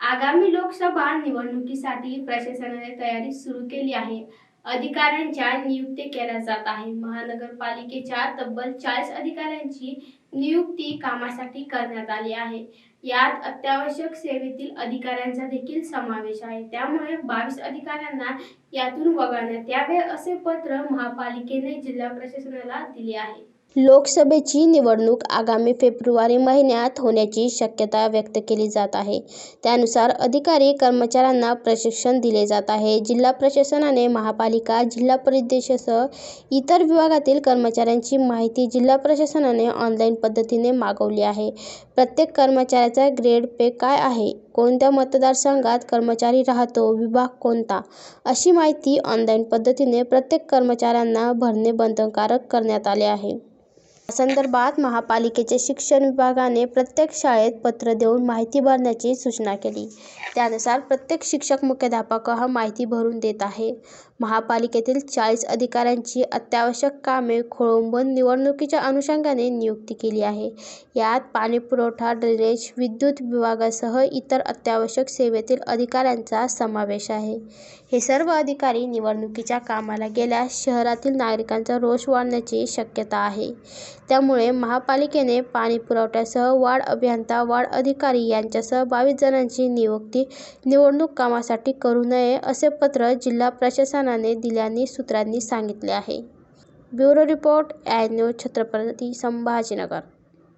आगामी लोकसभा निवडणुकीसाठी प्रशासनाने तयारी सुरू केली आहे. अधिकाऱ्यांच्या नियुक्ती केल्या जात आहे. महानगरपालिकेच्या तब्बल चाळीस अधिकाऱ्यांची नियुक्ती कामासाठी करण्यात आली आहे. यात अत्यावश्यक सेवेतील अधिकाऱ्यांचा देखील समावेश आहे. त्यामुळे बावीस अधिकाऱ्यांना यातून वगळण्यात यावे असे पत्र महापालिकेने जिल्हा प्रशासनाला दिले आहे. लोकसभेची निवडणूक आगामी फेब्रुवारी महिन्यात होण्याची शक्यता व्यक्त केली जात आहे. त्यानुसार अधिकारी कर्मचाऱ्यांना प्रशिक्षण दिले जात आहे. जिल्हा प्रशासनाने महापालिका जिल्हा परिषदेसह इतर विभागातील कर्मचाऱ्यांची माहिती जिल्हा प्रशासनाने ऑनलाईन पद्धतीने मागवली आहे. प्रत्येक कर्मचाऱ्याचा ग्रेड पे काय आहे? कोणत्या मतदारसंघात कर्मचारी राहतो विभाग कोणता? अशी माहिती ऑनलाईन पद्धतीने प्रत्येक कर्मचाऱ्यांना भरणे बंधनकारक करण्यात आले आहे. या संदर्भात महापालिकेचे शिक्षण विभागाने प्रत्येक शाळेत पत्र देऊन माहिती भरण्याची सूचना केली. त्यानुसार प्रत्येक शिक्षक मुख्याध्यापक हा माहिती भरून देत आहे. महापालिकेतील चाळीस अधिकाऱ्यांची अत्यावश्यक कामे खोळंबून निवडणुकीच्या अनुषंगाने नियुक्ती केली आहे. यात पाणीपुरवठा ड्रेनेज विद्युत विभागासह इतर अत्यावश्यक सेवेतील अधिकाऱ्यांचा समावेश आहे. हे सर्व अधिकारी निवडणुकीच्या कामाला गेल्यास शहरातील नागरिकांचा रोष वाढण्याची शक्यता आहे. त्यामुळे महापालिकेने पाणीपुरवठ्यासह वार्ड अभियंता वार्ड अधिकारी यांच्यासह बावीस जणांची नियुक्ती निवडणूक कामासाठी करू नये असे पत्र जिल्हा प्रशासनाने दिल्याने सूत्रांनी सांगितले आहे. Bureau report I news Chhatrapati Sambhajinagar.